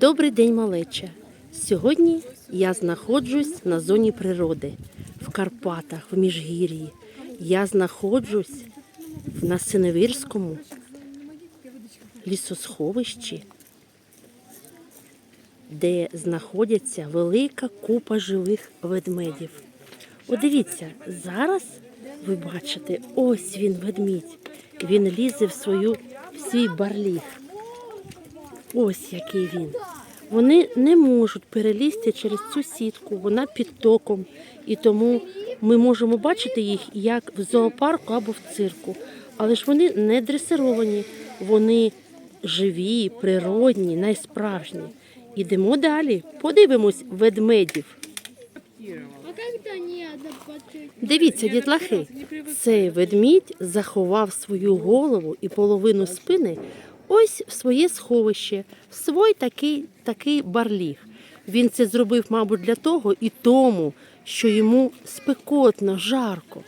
Добрий день, малеча! Сьогодні я знаходжусь на зоні природи в Карпатах, в Міжгір'ї. Я знаходжусь на Синевирському лісосховищі, де знаходяться велика купа живих ведмедів. От дивіться, зараз ви бачите, ось він ведмідь. Він лізе в свою в свій барліг. Ось який він. Вони не можуть перелізти через цю сітку, вона під током. І тому ми можемо бачити їх як в зоопарку або в цирку. Але ж вони не дресировані, вони живі, природні, найсправжні. Ідемо далі, подивимось ведмедів. Дивіться, дітлахи, цей ведмідь заховав свою голову і половину спини ось в своє сховище, в свій такий, такий барліг. Він це зробив, мабуть, для того і тому, що йому спекотно, жарко.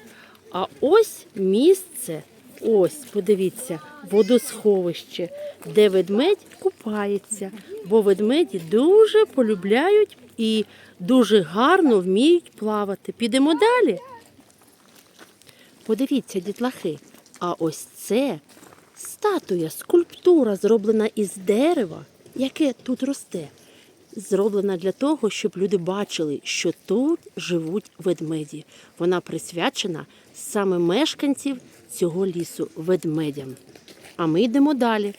А ось місце, ось, подивіться, водосховище, де ведмедь купається, бо ведмеді дуже полюбляють і дуже гарно вміють плавати. Підемо далі. Подивіться, дітлахи, а ось це статуя, скульптура, зроблена із дерева, яке тут росте. Зроблена для того, щоб люди бачили, що тут живуть ведмеді. Вона присвячена саме мешканців цього лісу ведмедям. А ми йдемо далі.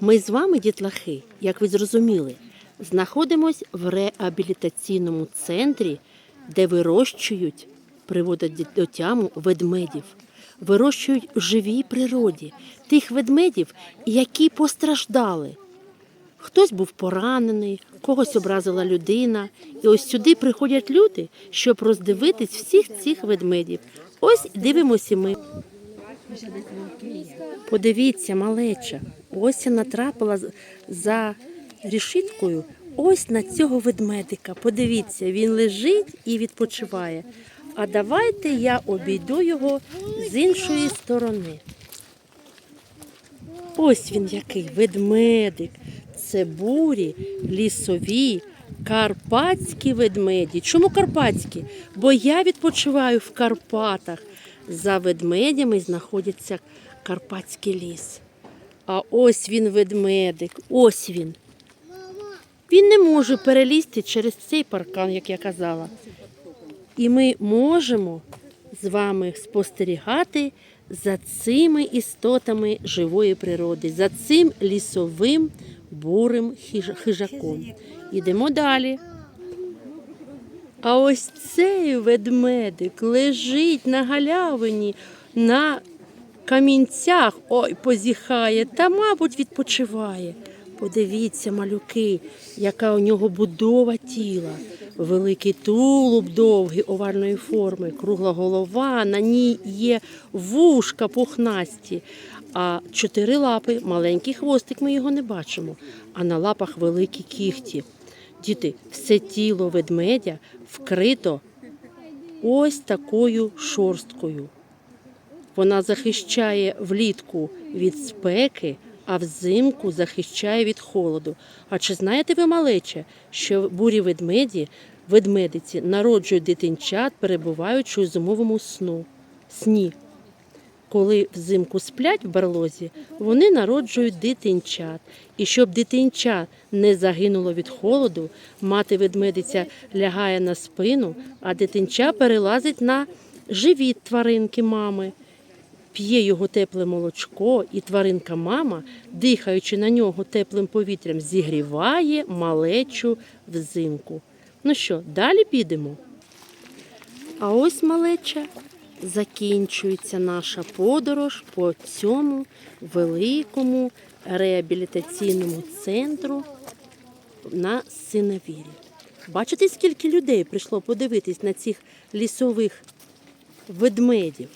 Ми з вами, дітлахи, як ви зрозуміли, знаходимось в реабілітаційному центрі, де вирощують, приводять до тяму ведмедів. Вирощують в живій природі тих ведмедів, які постраждали. Хтось був поранений, когось образила людина. І ось сюди приходять люди, щоб роздивитись всіх цих ведмедів. Ось дивимося ми. Подивіться, малеча, ось я натрапила за рішиткою ось на цього ведмедика. Подивіться, він лежить і відпочиває. А давайте я обійду його з іншої сторони. Ось він який ведмедик. Це бурі, лісові, карпатські ведмеді. Чому карпатські? Бо я відпочиваю в Карпатах. За ведмедями знаходиться Карпатський ліс. А ось він ведмедик, ось він. Він не може перелізти через цей паркан, як я казала. І ми можемо з вами спостерігати за цими істотами живої природи, за цим лісовим бурим хижаком. Ідемо далі. А ось цей ведмедик лежить на галявині, на камінцях. Ой, позіхає та, мабуть, відпочиває. Подивіться, малюки, яка у нього будова тіла. Великий тулуб довгий овальної форми, кругла голова, на ній є вушка пухнасті, а чотири лапи, маленький хвостик, ми його не бачимо, а на лапах великі кігті. Діти, все тіло ведмедя вкрито ось такою шорсткою. Вона захищає влітку від спеки, а взимку захищає від холоду. А чи знаєте ви, малече, що бурі ведмеді, ведмедиці народжують дитинчат, перебуваючи у зимовому сну, сні? Коли взимку сплять в барлозі, вони народжують дитинчат. І щоб дитинча не загинуло від холоду, мати ведмедиця лягає на спину, а дитинча перелазить на живіт тваринки мами п'є його тепле молочко, і тваринка мама, дихаючи на нього теплим повітрям, зігріває малечу взимку. Ну що, далі підемо? А ось малеча закінчується наша подорож по цьому великому реабілітаційному центру на Синевірі. Бачите, скільки людей прийшло подивитись на цих лісових ведмедів?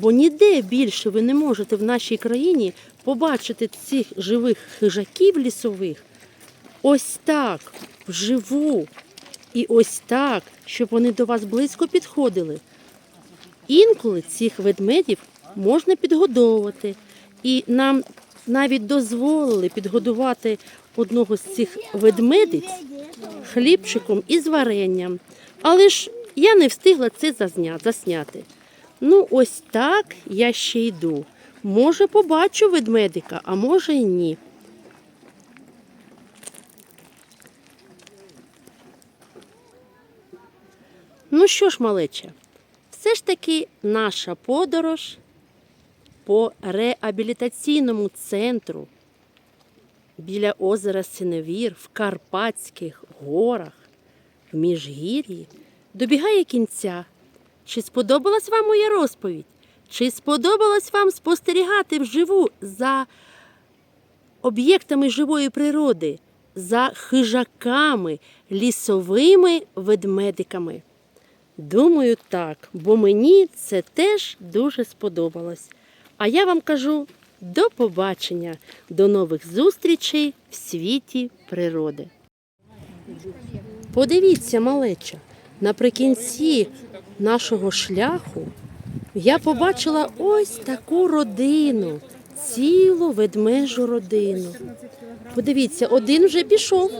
Бо ніде більше ви не можете в нашій країні побачити цих живих хижаків лісових ось так, вживу. І ось так, щоб вони до вас близько підходили. Інколи цих ведмедів можна підгодовувати. І нам навіть дозволили підгодувати одного з цих ведмедиць хлібчиком із варенням. Але ж я не встигла це засняти. Ну, ось так я ще йду. Може, побачу ведмедика, а може і ні. Ну що ж, малеча, все ж таки наша подорож по реабілітаційному центру біля озера Синевір в Карпатських горах в Міжгір'ї добігає кінця. Чи сподобалась вам моя розповідь? Чи сподобалось вам спостерігати вживу за об'єктами живої природи, за хижаками, лісовими ведмедиками? Думаю, так, бо мені це теж дуже сподобалось. А я вам кажу до побачення, до нових зустрічей в світі природи. Подивіться, малеча, наприкінці нашого шляху я побачила ось таку родину, цілу ведмежу родину. Подивіться, один вже пішов,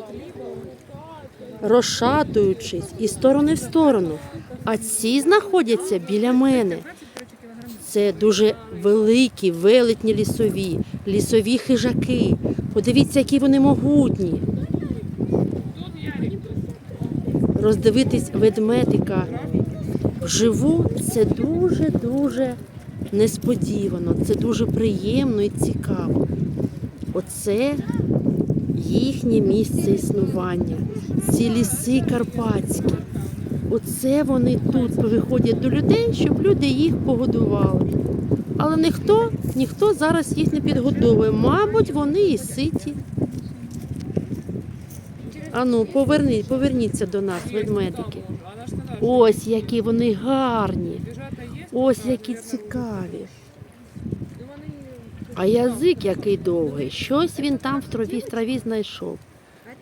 розшатуючись із сторони в сторону, а ці знаходяться біля мене. Це дуже великі, велетні лісові, лісові хижаки. Подивіться, які вони могутні. Роздивитись ведмедика вживу це дуже-дуже несподівано, це дуже приємно і цікаво. Оце їхнє місце існування, ці ліси карпатські. Оце вони тут виходять до людей, щоб люди їх погодували. Але ніхто, ніхто зараз їх не підгодовує. Мабуть, вони і ситі. Ану, поверні, поверніться до нас, ведмедики. Ось які вони гарні. Ось які цікаві. А язик який довгий. Щось він там в траві, в траві знайшов.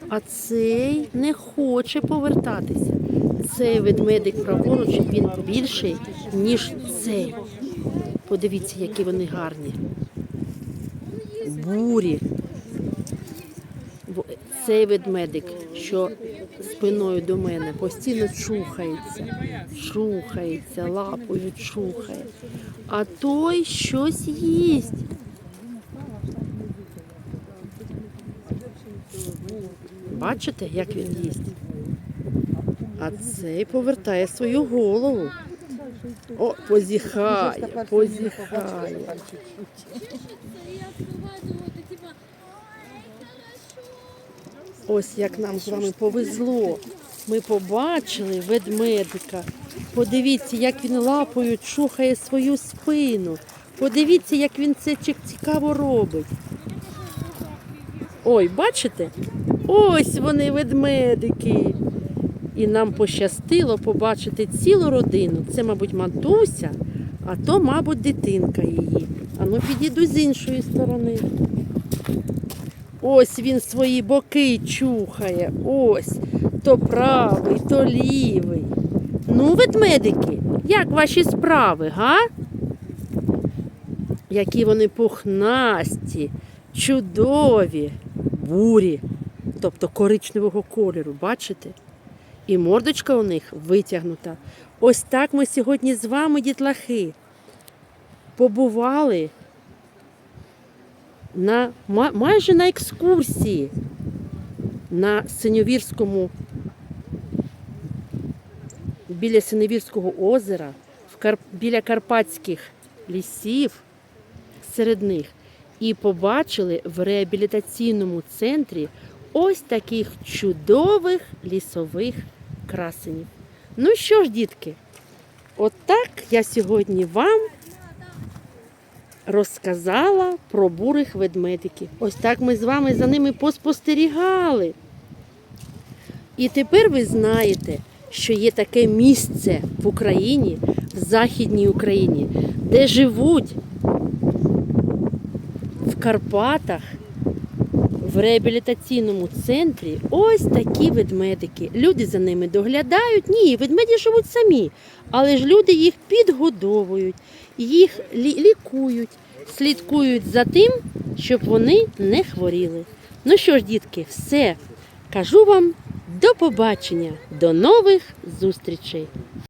А цей не хоче повертатися. Цей ведмедик праворуч він більший, ніж цей. Подивіться, які вони гарні. Бурі. Цей ведмедик, що спиною до мене, постійно чухається, чухається, лапою чухає. А той щось їсть. Бачите, як він їсть? А цей повертає свою голову. О, позіхає, позіхає. Ось як нам з вами повезло. Ми побачили ведмедика. Подивіться, як він лапою чухає свою спину. Подивіться, як він це цікаво робить. Ой, бачите? Ось вони ведмедики. І нам пощастило побачити цілу родину. Це, мабуть, матуся, а то, мабуть, дитинка її. А ну підійду з іншої сторони. Ось він свої боки чухає. Ось то правий, то лівий. Ну, ведмедики, як ваші справи, га? Які вони пухнасті, чудові, бурі, тобто коричневого кольору, бачите? І мордочка у них витягнута. Ось так ми сьогодні з вами, дітлахи, побували на, майже на екскурсії на Синьовірському, біля Синьовірського озера, в Кар, біля Карпатських лісів, серед них, і побачили в реабілітаційному центрі ось таких чудових лісових красенів. Ну що ж, дітки, отак я сьогодні вам розказала про бурих ведмедиків. Ось так ми з вами за ними поспостерігали. І тепер ви знаєте, що є таке місце в Україні, в Західній Україні, де живуть в Карпатах, в реабілітаційному центрі ось такі ведмедики. Люди за ними доглядають. Ні, ведмеді живуть самі, але ж люди їх підгодовують, їх лі- лікують, слідкують за тим, щоб вони не хворіли. Ну що ж, дітки, все. Кажу вам до побачення, до нових зустрічей.